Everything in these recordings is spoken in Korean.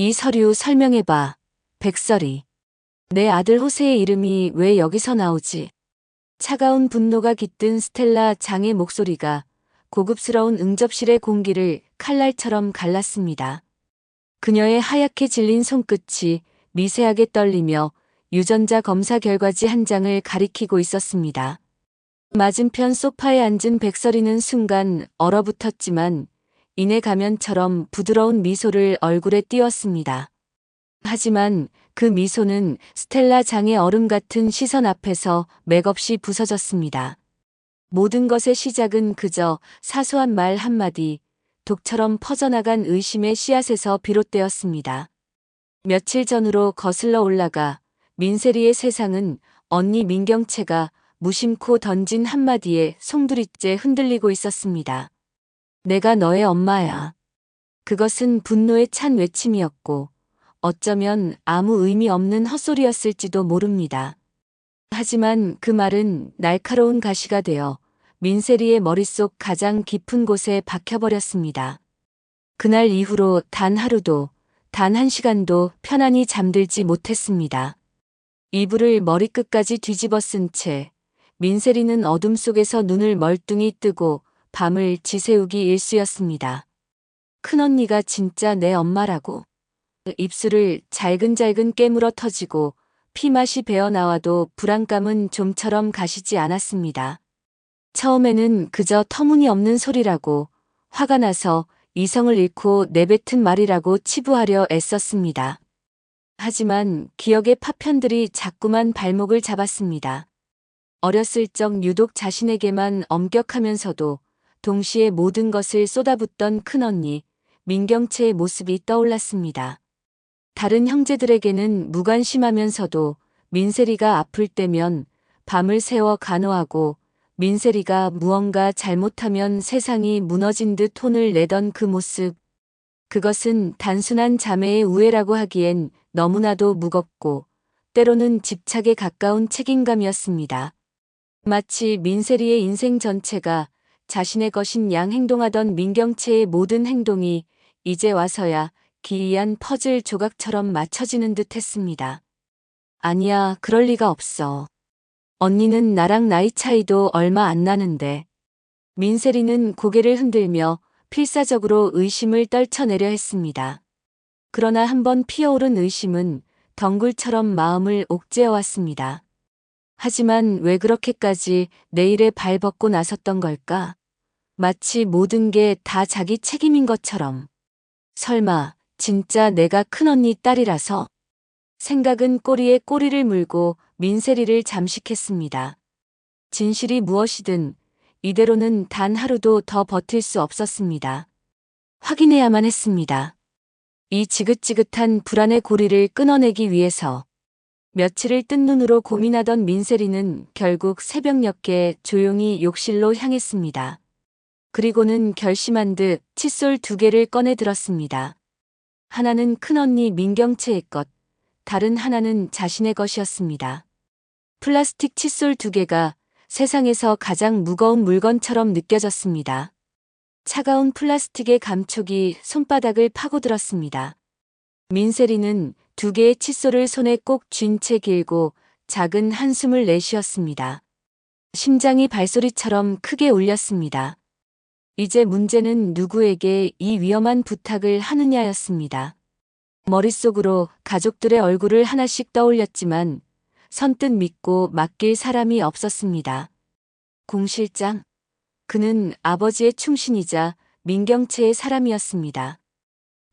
이 서류 설명해봐. 백설이. 내 아들 호세의 이름이 왜 여기서 나오지? 차가운 분노가 깃든 스텔라 장의 목소리가 고급스러운 응접실의 공기를 칼날처럼 갈랐습니다. 그녀의 하얗게 질린 손끝이 미세하게 떨리며 유전자 검사 결과지 한 장을 가리키고 있었습니다. 맞은편 소파에 앉은 백설이는 순간 얼어붙었지만 이내 가면처럼 부드러운 미소를 얼굴에 띄웠습니다. 하지만 그 미소는 스텔라 장의 얼음 같은 시선 앞에서 맥없이 부서졌습니다. 모든 것의 시작은 그저 사소한 말 한마디, 독처럼 퍼져나간 의심의 씨앗에서 비롯되었습니다. 며칠 전으로 거슬러 올라가 민세리의 세상은 언니 민경채가 무심코 던진 한마디에 송두리째 흔들리고 있었습니다. 내가 너의 엄마야. 그것은 분노에 찬 외침이었고 어쩌면 아무 의미 없는 헛소리였을지도 모릅니다. 하지만 그 말은 날카로운 가시가 되어 민세리의 머릿속 가장 깊은 곳에 박혀버렸습니다. 그날 이후로 단 하루도, 단 한 시간도 편안히 잠들지 못했습니다. 이불을 머리끝까지 뒤집어 쓴 채 민세리는 어둠 속에서 눈을 멀뚱히 뜨고 밤을 지새우기 일쑤였습니다. 큰언니가 진짜 내 엄마라고. 입술을 잘근잘근 깨물어 터지고 피맛이 배어나와도 불안감은 좀처럼 가시지 않았습니다. 처음에는 그저 터무니없는 소리라고 화가 나서 이성을 잃고 내뱉은 말이라고 치부하려 애썼습니다. 하지만 기억의 파편들이 자꾸만 발목을 잡았습니다. 어렸을 적 유독 자신에게만 엄격하면서도 동시에 모든 것을 쏟아붓던 큰언니, 민경채의 모습이 떠올랐습니다. 다른 형제들에게는 무관심하면서도 민세리가 아플 때면 밤을 새워 간호하고 민세리가 무언가 잘못하면 세상이 무너진 듯 혼을 내던 그 모습. 그것은 단순한 자매의 우애라고 하기엔 너무나도 무겁고 때로는 집착에 가까운 책임감이었습니다. 마치 민세리의 인생 전체가 자신의 것인 양 행동하던 민경채의 모든 행동이 이제 와서야 기이한 퍼즐 조각처럼 맞춰지는 듯 했습니다. 아니야, 그럴 리가 없어. 언니는 나랑 나이 차이도 얼마 안 나는데. 민세리는 고개를 흔들며 필사적으로 의심을 떨쳐내려 했습니다. 그러나 한번 피어오른 의심은 덩굴처럼 마음을 옥죄어 왔습니다. 하지만 왜 그렇게까지 내일에 발벗고 나섰던 걸까? 마치 모든 게 다 자기 책임인 것처럼. 설마 진짜 내가 큰언니 딸이라서? 생각은 꼬리에 꼬리를 물고 민세리를 잠식했습니다. 진실이 무엇이든 이대로는 단 하루도 더 버틸 수 없었습니다. 확인해야만 했습니다. 이 지긋지긋한 불안의 고리를 끊어내기 위해서 며칠을 뜬 눈으로 고민하던 민세리는 결국 새벽녘에 조용히 욕실로 향했습니다. 그리고는 결심한 듯 칫솔 두 개를 꺼내 들었습니다. 하나는 큰언니 민경채의 것, 다른 하나는 자신의 것이었습니다. 플라스틱 칫솔 두 개가 세상에서 가장 무거운 물건처럼 느껴졌습니다. 차가운 플라스틱의 감촉이 손바닥을 파고들었습니다. 민세리는 두 개의 칫솔을 손에 꼭 쥔 채 길고 작은 한숨을 내쉬었습니다. 심장이 발소리처럼 크게 울렸습니다. 이제 문제는 누구에게 이 위험한 부탁을 하느냐였습니다. 머릿속으로 가족들의 얼굴을 하나씩 떠올렸지만 선뜻 믿고 맡길 사람이 없었습니다. 공 실장. 그는 아버지의 충신이자 민경채의 사람이었습니다.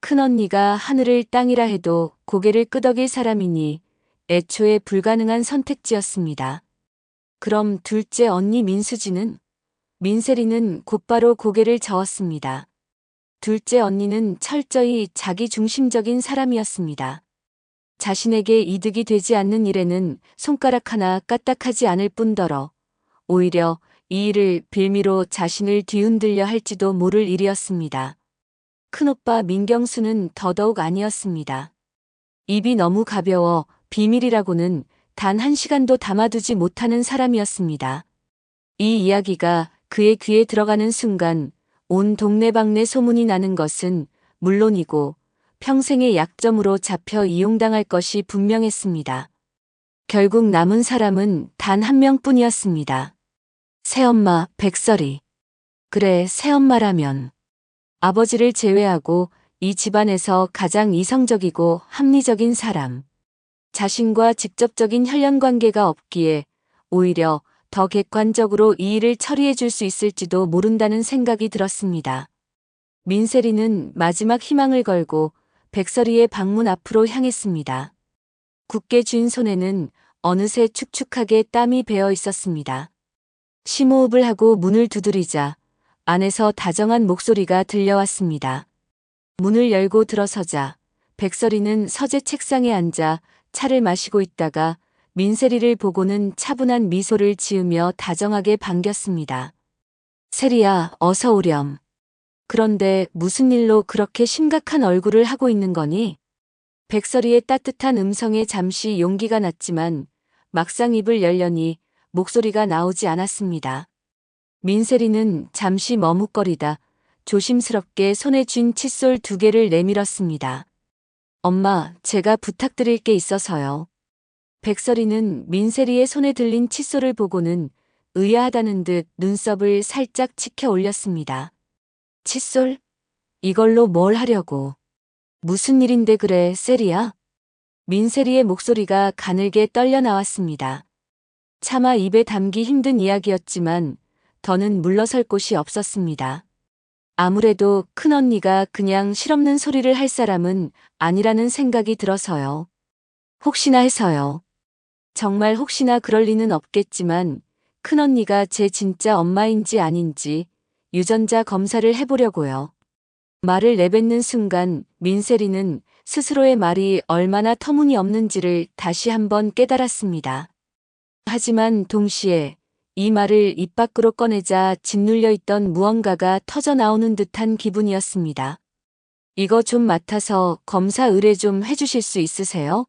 큰언니가 하늘을 땅이라 해도 고개를 끄덕일 사람이니 애초에 불가능한 선택지였습니다. 그럼 둘째 언니 민수지는? 민세리는 곧바로 고개를 저었습니다. 둘째 언니는 철저히 자기 중심적인 사람이었습니다. 자신에게 이득이 되지 않는 일에는 손가락 하나 까딱하지 않을 뿐더러 오히려 이 일을 빌미로 자신을 뒤흔들려 할지도 모를 일이었습니다. 큰오빠 민경수는 더더욱 아니었습니다. 입이 너무 가벼워 비밀이라고는 단 한 시간도 담아두지 못하는 사람이었습니다. 이 이야기가 그의 귀에 들어가는 순간 온 동네방네 소문이 나는 것은 물론이고 평생의 약점으로 잡혀 이용당할 것이 분명했습니다. 결국 남은 사람은 단 한 명뿐이었습니다. 새엄마 백설이. 그래, 새엄마라면. 아버지를 제외하고 이 집안에서 가장 이성적이고 합리적인 사람. 자신과 직접적인 혈연 관계가 없기에 오히려 더 객관적으로 이 일을 처리해 줄 수 있을지도 모른다는 생각이 들었습니다. 민세리는 마지막 희망을 걸고 백설이의 방문 앞으로 향했습니다. 굳게 쥔 손에는 어느새 축축하게 땀이 배어 있었습니다. 심호흡을 하고 문을 두드리자 안에서 다정한 목소리가 들려왔습니다. 문을 열고 들어서자 백설이는 서재 책상에 앉아 차를 마시고 있다가 민세리를 보고는 차분한 미소를 지으며 다정하게 반겼습니다. 세리야, 어서 오렴. 그런데 무슨 일로 그렇게 심각한 얼굴을 하고 있는 거니? 백설이의 따뜻한 음성에 잠시 용기가 났지만 막상 입을 열려니 목소리가 나오지 않았습니다. 민세리는 잠시 머뭇거리다 조심스럽게 손에 쥔 칫솔 두 개를 내밀었습니다. 엄마, 제가 부탁드릴 게 있어서요. 백설이는 민세리의 손에 들린 칫솔을 보고는 의아하다는 듯 눈썹을 살짝 치켜 올렸습니다. 칫솔? 이걸로 뭘 하려고? 무슨 일인데 그래, 세리야? 민세리의 목소리가 가늘게 떨려 나왔습니다. 차마 입에 담기 힘든 이야기였지만 더는 물러설 곳이 없었습니다. 아무래도 큰언니가 그냥 실없는 소리를 할 사람은 아니라는 생각이 들어서요. 혹시나 해서요. 정말 혹시나 그럴 리는 없겠지만 큰언니가 제 진짜 엄마인지 아닌지 유전자 검사를 해보려고요. 말을 내뱉는 순간 민세리는 스스로의 말이 얼마나 터무니없는지를 다시 한번 깨달았습니다. 하지만 동시에 이 말을 입 밖으로 꺼내자 짓눌려 있던 무언가가 터져 나오는 듯한 기분이었습니다. 이거 좀 맡아서 검사 의뢰 좀 해주실 수 있으세요?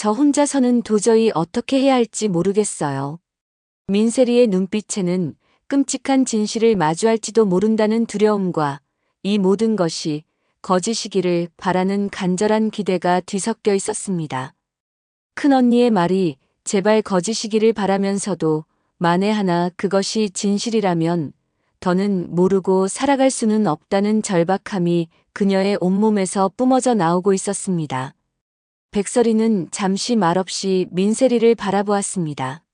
저 혼자서는 도저히 어떻게 해야 할지 모르겠어요. 민세리의 눈빛에는 끔찍한 진실을 마주할지도 모른다는 두려움과 이 모든 것이 거짓이기를 바라는 간절한 기대가 뒤섞여 있었습니다. 큰언니의 말이 제발 거짓이기를 바라면서도 만에 하나 그것이 진실이라면 더는 모르고 살아갈 수는 없다는 절박함이 그녀의 온몸에서 뿜어져 나오고 있었습니다. 백설이는 잠시 말없이 민세리를 바라보았습니다.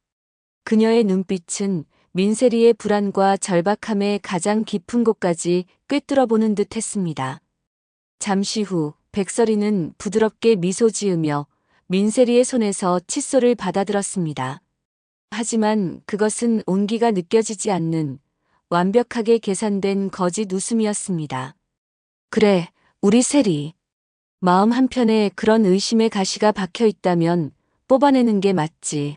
그녀의 눈빛은 민세리의 불안과 절박함의 가장 깊은 곳까지 꿰뚫어보는 듯 했습니다. 잠시 후 백설이는 부드럽게 미소 지으며 민세리의 손에서 칫솔을 받아들었습니다. 하지만 그것은 온기가 느껴지지 않는 완벽하게 계산된 거짓 웃음이었습니다. 그래, 우리 세리. 마음 한편에 그런 의심의 가시가 박혀 있다면 뽑아내는 게 맞지.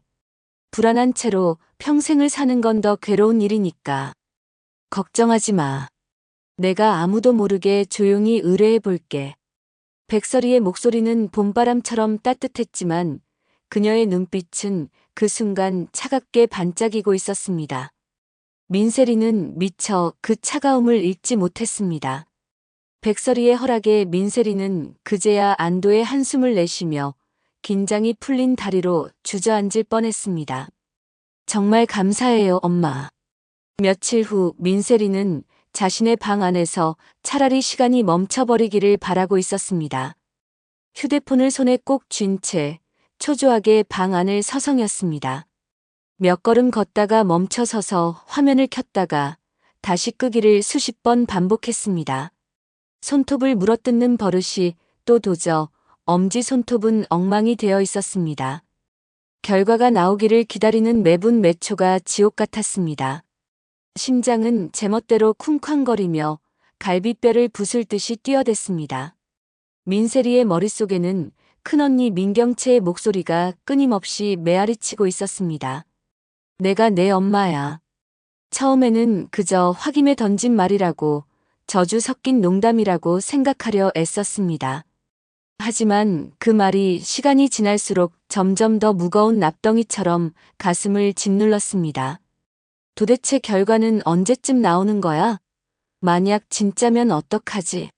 불안한 채로 평생을 사는 건 더 괴로운 일이니까. 걱정하지 마. 내가 아무도 모르게 조용히 의뢰해 볼게. 백설이의 목소리는 봄바람처럼 따뜻했지만 그녀의 눈빛은 그 순간 차갑게 반짝이고 있었습니다. 민세리는 미처 그 차가움을 잊지 못했습니다. 백설이의 허락에 민세리는 그제야 안도의 한숨을 내쉬며 긴장이 풀린 다리로 주저앉을 뻔했습니다. 정말 감사해요, 엄마. 며칠 후 민세리는 자신의 방 안에서 차라리 시간이 멈춰버리기를 바라고 있었습니다. 휴대폰을 손에 꼭 쥔 채 초조하게 방 안을 서성였습니다. 몇 걸음 걷다가 멈춰서서 화면을 켰다가 다시 끄기를 수십 번 반복했습니다. 손톱을 물어뜯는 버릇이 또 도저 엄지 손톱은 엉망이 되어 있었습니다. 결과가 나오기를 기다리는 매분 매초가 지옥 같았습니다. 심장은 제멋대로 쿵쾅거리며 갈비뼈를 부술 듯이 뛰어댔습니다. 민세리의 머릿속에는 큰언니 민경채의 목소리가 끊임없이 메아리치고 있었습니다. 내가 내 엄마야. 처음에는 그저 확임에 던진 말이라고 저주 섞인 농담이라고 생각하려 애썼습니다. 하지만 그 말이 시간이 지날수록 점점 더 무거운 납덩이처럼 가슴을 짓눌렀습니다. 도대체 결과는 언제쯤 나오는 거야? 만약 진짜면 어떡하지?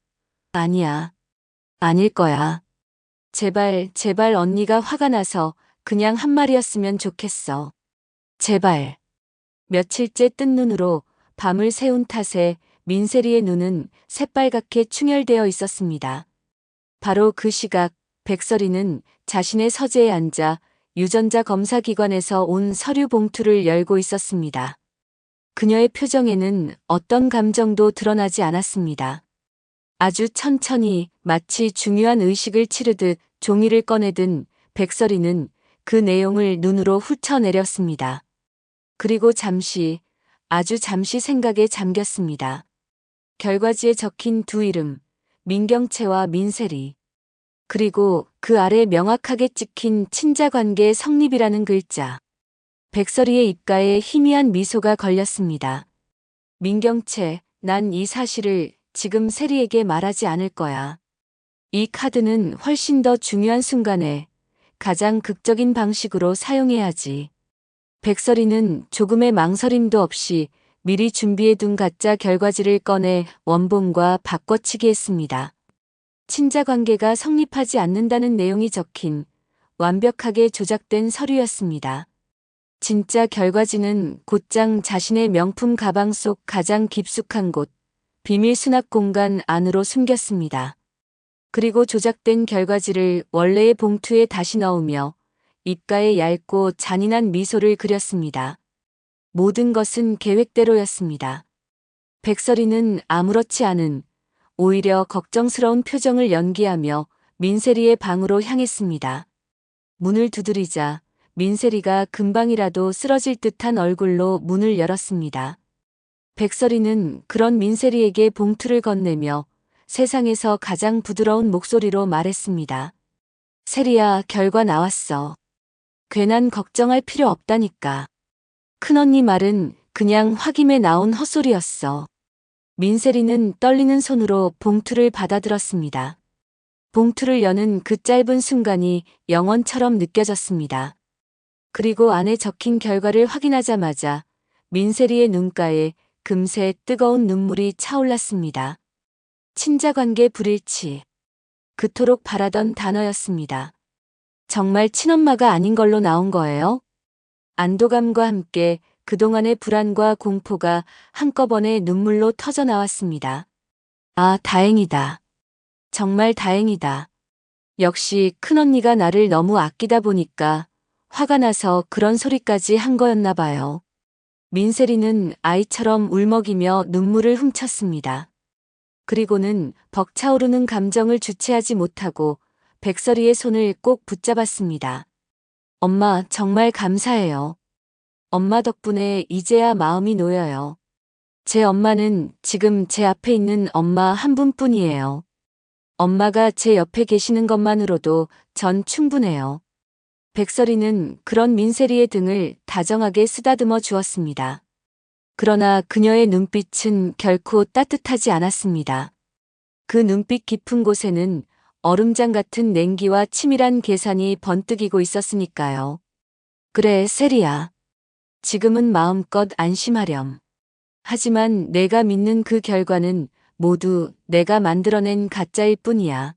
아니야. 아닐 거야. 제발, 제발 언니가 화가 나서 그냥 한 말이었으면 좋겠어. 제발. 며칠째 뜬 눈으로 밤을 새운 탓에 민세리의 눈은 새빨갛게 충혈되어 있었습니다. 바로 그 시각 백설이는 자신의 서재에 앉아 유전자 검사기관에서 온 서류 봉투를 열고 있었습니다. 그녀의 표정에는 어떤 감정도 드러나지 않았습니다. 아주 천천히 마치 중요한 의식을 치르듯 종이를 꺼내든 백설이는 그 내용을 눈으로 훑어내렸습니다. 그리고 잠시, 아주 잠시 생각에 잠겼습니다. 결과지에 적힌 두 이름, 민경채와 민세리. 그리고 그 아래 명확하게 찍힌 친자관계 성립이라는 글자. 백설이의 입가에 희미한 미소가 걸렸습니다. 민경채, 난 이 사실을 지금 세리에게 말하지 않을 거야. 이 카드는 훨씬 더 중요한 순간에 가장 극적인 방식으로 사용해야지. 백설이는 조금의 망설임도 없이 미리 준비해둔 가짜 결과지를 꺼내 원본과 바꿔치기 했습니다. 친자 관계가 성립하지 않는다는 내용이 적힌 완벽하게 조작된 서류였습니다. 진짜 결과지는 곧장 자신의 명품 가방 속 가장 깊숙한 곳, 비밀 수납 공간 안으로 숨겼습니다. 그리고 조작된 결과지를 원래의 봉투에 다시 넣으며 입가에 얇고 잔인한 미소를 그렸습니다. 모든 것은 계획대로였습니다. 백설이는 아무렇지 않은 오히려 걱정스러운 표정을 연기하며 민세리의 방으로 향했습니다. 문을 두드리자 민세리가 금방이라도 쓰러질 듯한 얼굴로 문을 열었습니다. 백설이는 그런 민세리에게 봉투를 건네며 세상에서 가장 부드러운 목소리로 말했습니다. 세리야, 결과 나왔어. 괜한 걱정할 필요 없다니까. 큰언니 말은 그냥 확임에 나온 헛소리였어. 민세리는 떨리는 손으로 봉투를 받아들었습니다. 봉투를 여는 그 짧은 순간이 영원처럼 느껴졌습니다. 그리고 안에 적힌 결과를 확인하자마자 민세리의 눈가에 금세 뜨거운 눈물이 차올랐습니다. 친자관계 불일치. 그토록 바라던 단어였습니다. 정말 친엄마가 아닌 걸로 나온 거예요? 안도감과 함께 그동안의 불안과 공포가 한꺼번에 눈물로 터져 나왔습니다. 아, 다행이다. 정말 다행이다. 역시 큰언니가 나를 너무 아끼다 보니까 화가 나서 그런 소리까지 한 거였나 봐요. 민세리는 아이처럼 울먹이며 눈물을 훔쳤습니다. 그리고는 벅차오르는 감정을 주체하지 못하고 백설이의 손을 꼭 붙잡았습니다. 엄마, 정말 감사해요. 엄마 덕분에 이제야 마음이 놓여요. 제 엄마는 지금 제 앞에 있는 엄마 한 분뿐이에요. 엄마가 제 옆에 계시는 것만으로도 전 충분해요. 백설이는 그런 민세리의 등을 다정하게 쓰다듬어 주었습니다. 그러나 그녀의 눈빛은 결코 따뜻하지 않았습니다. 그 눈빛 깊은 곳에는 얼음장 같은 냉기와 치밀한 계산이 번뜩이고 있었으니까요. 그래, 세리야. 지금은 마음껏 안심하렴. 하지만 내가 믿는 그 결과는 모두 내가 만들어낸 가짜일 뿐이야.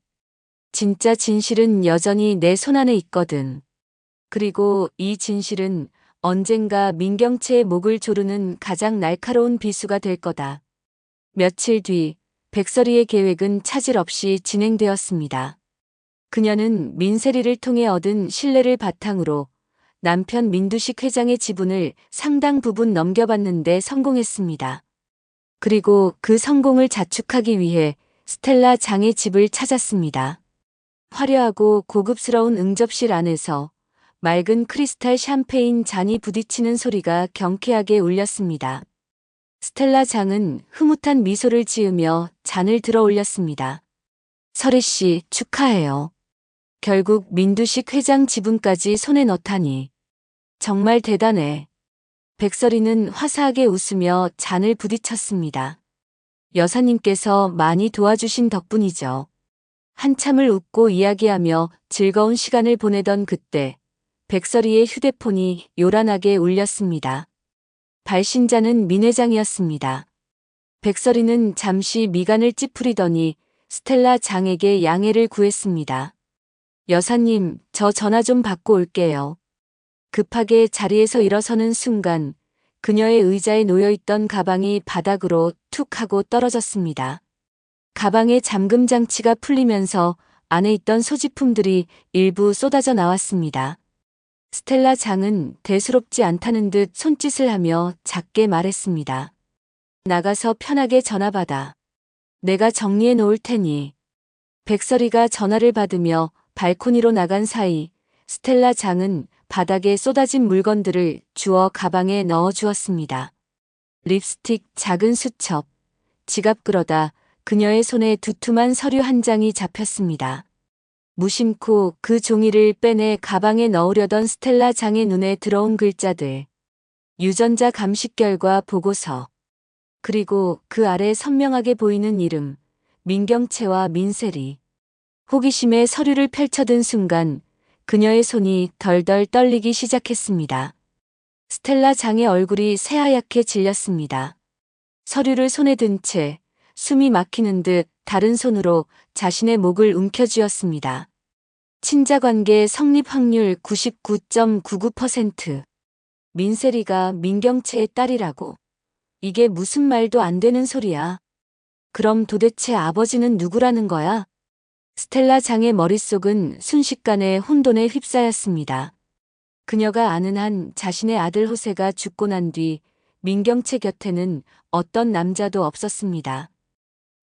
진짜 진실은 여전히 내 손안에 있거든. 그리고 이 진실은 언젠가 민경채의 목을 조르는 가장 날카로운 비수가 될 거다. 며칠 뒤 백설이의 계획은 차질 없이 진행되었습니다. 그녀는 민세리를 통해 얻은 신뢰를 바탕으로 남편 민두식 회장의 지분을 상당 부분 넘겨받는데 성공했습니다. 그리고 그 성공을 자축하기 위해 스텔라 장의 집을 찾았습니다. 화려하고 고급스러운 응접실 안에서 맑은 크리스탈 샴페인 잔이 부딪히는 소리가 경쾌하게 울렸습니다. 스텔라 장은 흐뭇한 미소를 지으며 잔을 들어 올렸습니다. 설희 씨, 축하해요. 결국 민두식 회장 지분까지 손에 넣다니. 정말 대단해. 백설이는 화사하게 웃으며 잔을 부딪혔습니다. 여사님께서 많이 도와주신 덕분이죠. 한참을 웃고 이야기하며 즐거운 시간을 보내던 그때 백설이의 휴대폰이 요란하게 울렸습니다. 발신자는 민 회장이었습니다. 백설이는 잠시 미간을 찌푸리더니 스텔라 장에게 양해를 구했습니다. 여사님, 저 전화 좀 받고 올게요. 급하게 자리에서 일어서는 순간 그녀의 의자에 놓여있던 가방이 바닥으로 툭 하고 떨어졌습니다. 가방의 잠금 장치가 풀리면서 안에 있던 소지품들이 일부 쏟아져 나왔습니다. 스텔라 장은 대수롭지 않다는 듯 손짓을 하며 작게 말했습니다. 나가서 편하게 전화 받아. 내가 정리해 놓을 테니. 백설이가 전화를 받으며 발코니로 나간 사이 스텔라 장은 바닥에 쏟아진 물건들을 주워 가방에 넣어 주었습니다. 립스틱, 작은 수첩, 지갑 끌어다 그녀의 손에 두툼한 서류 한 장이 잡혔습니다. 무심코 그 종이를 빼내 가방에 넣으려던 스텔라 장의 눈에 들어온 글자들. 유전자 감식 결과 보고서. 그리고 그 아래 선명하게 보이는 이름. 민경채와 민세리. 호기심에 서류를 펼쳐든 순간 그녀의 손이 덜덜 떨리기 시작했습니다. 스텔라 장의 얼굴이 새하얗게 질렸습니다. 서류를 손에 든 채 숨이 막히는 듯 다른 손으로 자신의 목을 움켜쥐었습니다. 친자관계 성립 확률 99.99%. 민세리가 민경채의 딸이라고. 이게 무슨 말도 안 되는 소리야. 그럼 도대체 아버지는 누구라는 거야? 스텔라 장의 머릿속은 순식간에 혼돈에 휩싸였습니다. 그녀가 아는 한 자신의 아들 호세가 죽고 난 뒤 민경채 곁에는 어떤 남자도 없었습니다.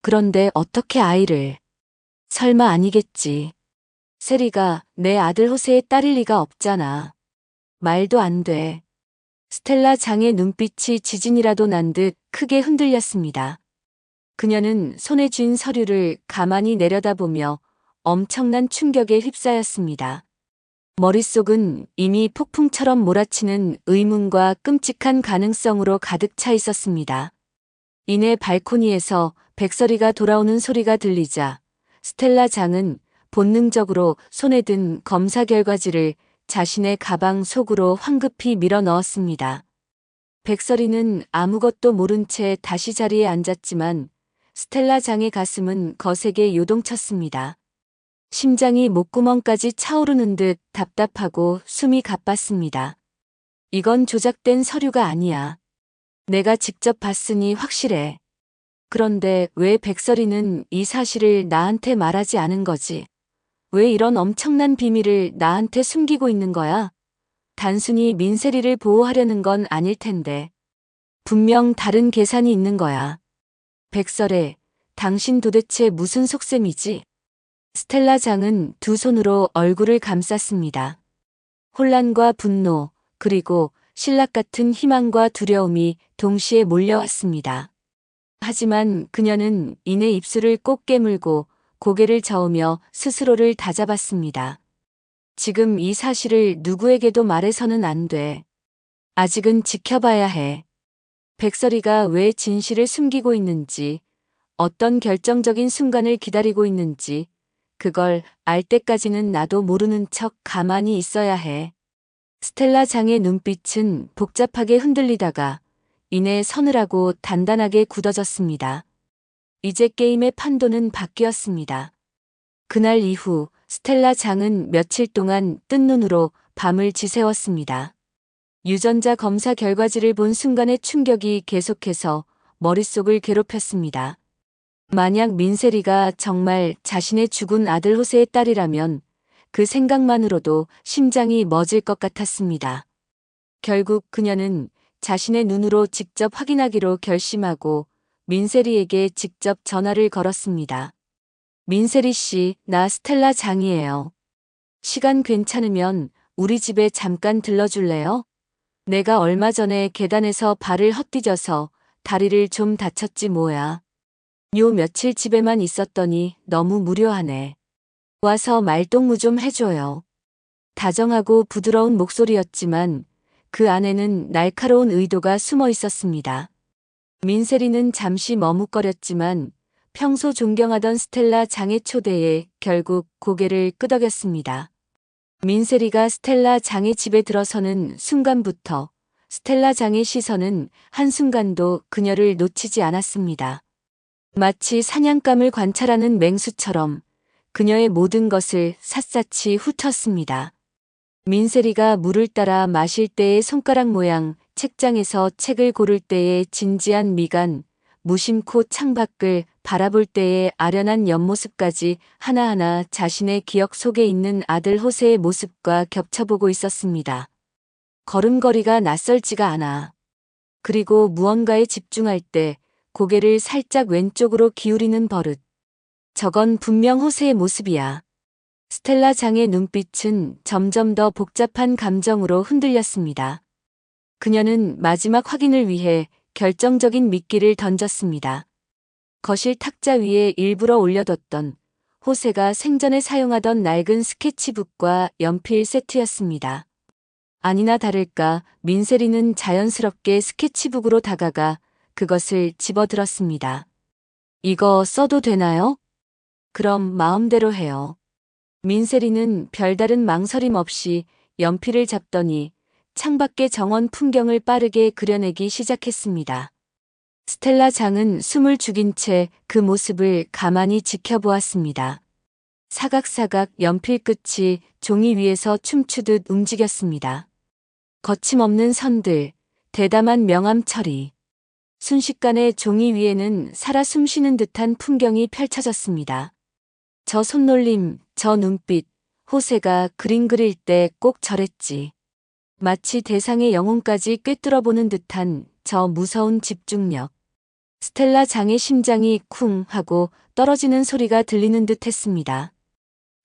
그런데 어떻게 아이를? 설마 아니겠지. 세리가 내 아들 호세의 딸일 리가 없잖아. 말도 안 돼. 스텔라 장의 눈빛이 지진이라도 난 듯 크게 흔들렸습니다. 그녀는 손에 쥔 서류를 가만히 내려다보며 엄청난 충격에 휩싸였습니다. 머릿속은 이미 폭풍처럼 몰아치는 의문과 끔찍한 가능성으로 가득 차 있었습니다. 이내 발코니에서 백설이가 돌아오는 소리가 들리자 스텔라 장은 본능적으로 손에 든 검사 결과지를 자신의 가방 속으로 황급히 밀어 넣었습니다. 백설이는 아무것도 모른 채 다시 자리에 앉았지만 스텔라 장의 가슴은 거세게 요동쳤습니다. 심장이 목구멍까지 차오르는 듯 답답하고 숨이 가빴습니다. 이건 조작된 서류가 아니야. 내가 직접 봤으니 확실해. 그런데 왜 백설이는 이 사실을 나한테 말하지 않은 거지? 왜 이런 엄청난 비밀을 나한테 숨기고 있는 거야? 단순히 민세리를 보호하려는 건 아닐 텐데. 분명 다른 계산이 있는 거야. 백설에, 당신 도대체 무슨 속셈이지? 스텔라 장은 두 손으로 얼굴을 감쌌습니다. 혼란과 분노, 그리고 신락 같은 희망과 두려움이 동시에 몰려왔습니다. 하지만 그녀는 이내 입술을 꼭 깨물고 고개를 저으며 스스로를 다잡았습니다. 지금 이 사실을 누구에게도 말해서는 안 돼. 아직은 지켜봐야 해. 백설이가 왜 진실을 숨기고 있는지, 어떤 결정적인 순간을 기다리고 있는지, 그걸 알 때까지는 나도 모르는 척 가만히 있어야 해. 스텔라 장의 눈빛은 복잡하게 흔들리다가 이내 서늘하고 단단하게 굳어졌습니다. 이제 게임의 판도는 바뀌었습니다. 그날 이후 스텔라 장은 며칠 동안 뜬 눈으로 밤을 지새웠습니다. 유전자 검사 결과지를 본 순간의 충격이 계속해서 머릿속을 괴롭혔습니다. 만약 민세리가 정말 자신의 죽은 아들 호세의 딸이라면 그 생각만으로도 심장이 멎을 것 같았습니다. 결국 그녀는 자신의 눈으로 직접 확인하기로 결심하고 민세리에게 직접 전화를 걸었습니다. 민세리 씨, 나 스텔라 장이에요. 시간 괜찮으면 우리 집에 잠깐 들러줄래요? 내가 얼마 전에 계단에서 발을 헛디뎌서 다리를 좀 다쳤지 뭐야. 요 며칠 집에만 있었더니 너무 무료하네. 와서 말동무 좀 해줘요. 다정하고 부드러운 목소리였지만 그 안에는 날카로운 의도가 숨어 있었습니다. 민세리는 잠시 머뭇거렸지만 평소 존경하던 스텔라 장의 초대에 결국 고개를 끄덕였습니다. 민세리가 스텔라 장의 집에 들어서는 순간부터 스텔라 장의 시선은 한순간도 그녀를 놓치지 않았습니다. 마치 사냥감을 관찰하는 맹수처럼 그녀의 모든 것을 샅샅이 훑었습니다. 민세리가 물을 따라 마실 때의 손가락 모양, 책장에서 책을 고를 때의 진지한 미간, 무심코 창밖을 바라볼 때의 아련한 옆모습까지 하나하나 자신의 기억 속에 있는 아들 호세의 모습과 겹쳐보고 있었습니다. 걸음걸이가 낯설지가 않아. 그리고 무언가에 집중할 때 고개를 살짝 왼쪽으로 기울이는 버릇. 저건 분명 호세의 모습이야. 스텔라 장의 눈빛은 점점 더 복잡한 감정으로 흔들렸습니다. 그녀는 마지막 확인을 위해 결정적인 미끼를 던졌습니다. 거실 탁자 위에 일부러 올려뒀던 호세가 생전에 사용하던 낡은 스케치북과 연필 세트였습니다. 아니나 다를까 민세리는 자연스럽게 스케치북으로 다가가 그것을 집어들었습니다. 이거 써도 되나요? 그럼 마음대로 해요. 민세리는 별다른 망설임 없이 연필을 잡더니 창밖의 정원 풍경을 빠르게 그려내기 시작했습니다. 스텔라 장은 숨을 죽인 채 그 모습을 가만히 지켜보았습니다. 사각사각 연필 끝이 종이 위에서 춤추듯 움직였습니다. 거침없는 선들, 대담한 명암 처리. 순식간에 종이 위에는 살아 숨쉬는 듯한 풍경이 펼쳐졌습니다. 저 손놀림, 저 눈빛, 호세가 그림 그릴 때 꼭 저랬지. 마치 대상의 영혼까지 꿰뚫어보는 듯한 저 무서운 집중력. 스텔라 장의 심장이 쿵 하고 떨어지는 소리가 들리는 듯 했습니다.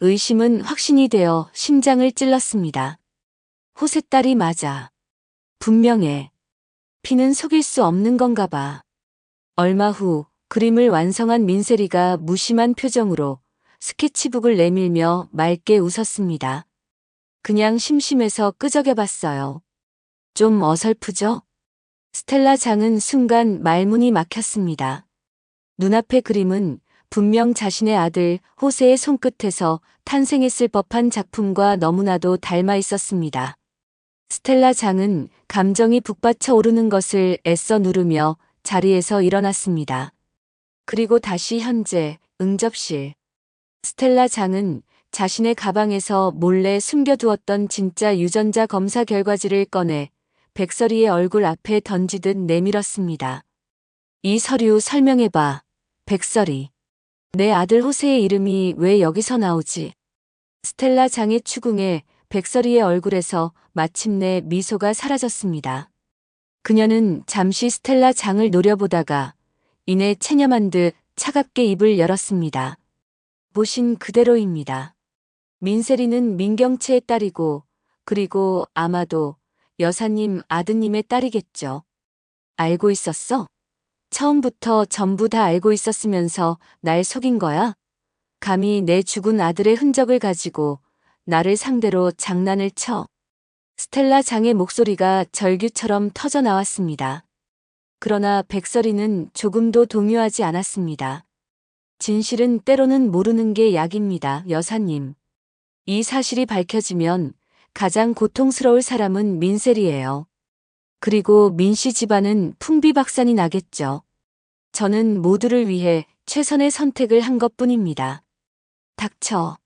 의심은 확신이 되어 심장을 찔렀습니다. 호세 딸이 맞아. 분명해. 피는 속일 수 없는 건가 봐. 얼마 후 그림을 완성한 민세리가 무심한 표정으로 스케치북을 내밀며 맑게 웃었습니다. 그냥 심심해서 끄적여 봤어요. 좀 어설프죠? 스텔라 장은 순간 말문이 막혔습니다. 눈앞의 그림은 분명 자신의 아들 호세의 손끝에서 탄생했을 법한 작품과 너무나도 닮아 있었습니다. 스텔라 장은 감정이 북받쳐 오르는 것을 애써 누르며 자리에서 일어났습니다. 그리고 다시 현재 응접실. 스텔라 장은 자신의 가방에서 몰래 숨겨두었던 진짜 유전자 검사 결과지를 꺼내 백설이의 얼굴 앞에 던지듯 내밀었습니다. 이 서류 설명해봐. 백설이. 내 아들 호세의 이름이 왜 여기서 나오지? 스텔라 장의 추궁에 백설이의 얼굴에서 마침내 미소가 사라졌습니다. 그녀는 잠시 스텔라 장을 노려보다가 이내 체념한 듯 차갑게 입을 열었습니다. 보신 그대로입니다. 민세리는 민경채의 딸이고 그리고 아마도 여사님 아드님의 딸이겠죠. 알고 있었어? 처음부터 전부 다 알고 있었으면서 날 속인 거야? 감히 내 죽은 아들의 흔적을 가지고 나를 상대로 장난을 쳐. 스텔라 장의 목소리가 절규처럼 터져 나왔습니다. 그러나 백설이는 조금도 동요하지 않았습니다. 진실은 때로는 모르는 게 약입니다, 여사님. 이 사실이 밝혀지면 가장 고통스러울 사람은 민셀이에요. 그리고 민 씨 집안은 풍비박산이 나겠죠. 저는 모두를 위해 최선의 선택을 한 것 뿐입니다. 닥쳐.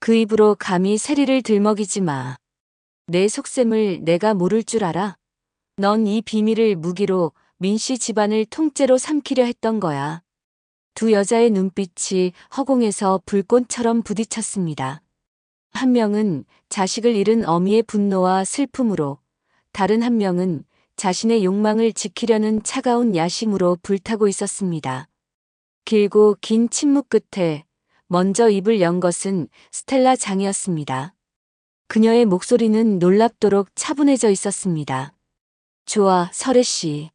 그 입으로 감히 세리를 들먹이지 마. 내 속셈을 내가 모를 줄 알아? 넌 이 비밀을 무기로 민 씨 집안을 통째로 삼키려 했던 거야. 두 여자의 눈빛이 허공에서 불꽃처럼 부딪혔습니다. 한 명은 자식을 잃은 어미의 분노와 슬픔으로, 다른 한 명은 자신의 욕망을 지키려는 차가운 야심으로 불타고 있었습니다. 길고 긴 침묵 끝에 먼저 입을 연 것은 스텔라 장이었습니다. 그녀의 목소리는 놀랍도록 차분해져 있었습니다. 좋아, 설혜 씨.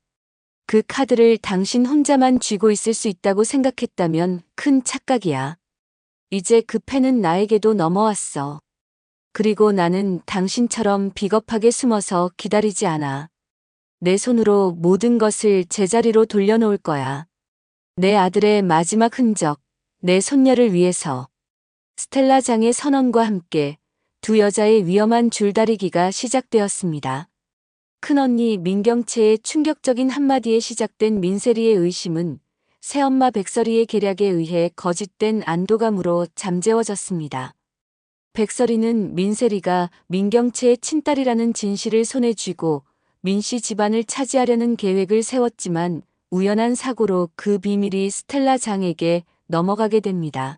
그 카드를 당신 혼자만 쥐고 있을 수 있다고 생각했다면 큰 착각이야. 이제 그 패는 나에게도 넘어왔어. 그리고 나는 당신처럼 비겁하게 숨어서 기다리지 않아. 내 손으로 모든 것을 제자리로 돌려놓을 거야. 내 아들의 마지막 흔적, 내 손녀를 위해서. 스텔라 장의 선언과 함께 두 여자의 위험한 줄다리기가 시작되었습니다. 큰언니 민경채의 충격적인 한마디에 시작된 민세리의 의심은 새엄마 백설이의 계략에 의해 거짓된 안도감으로 잠재워졌습니다. 백설이는 민세리가 민경채의 친딸이라는 진실을 손에 쥐고 민씨 집안을 차지하려는 계획을 세웠지만 우연한 사고로 그 비밀이 스텔라 장에게 넘어가게 됩니다.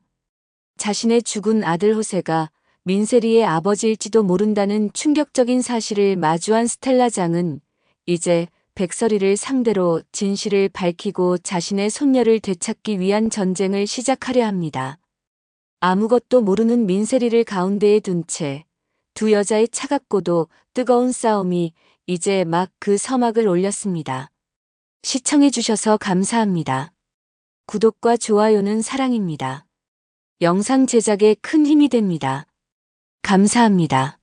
자신의 죽은 아들 호세가 민세리의 아버지일지도 모른다는 충격적인 사실을 마주한 스텔라 장은 이제 백설이를 상대로 진실을 밝히고 자신의 손녀를 되찾기 위한 전쟁을 시작하려 합니다. 아무것도 모르는 민세리를 가운데에 둔 채 두 여자의 차갑고도 뜨거운 싸움이 이제 막 그 서막을 올렸습니다. 시청해주셔서 감사합니다. 구독과 좋아요는 사랑입니다. 영상 제작에 큰 힘이 됩니다. 감사합니다.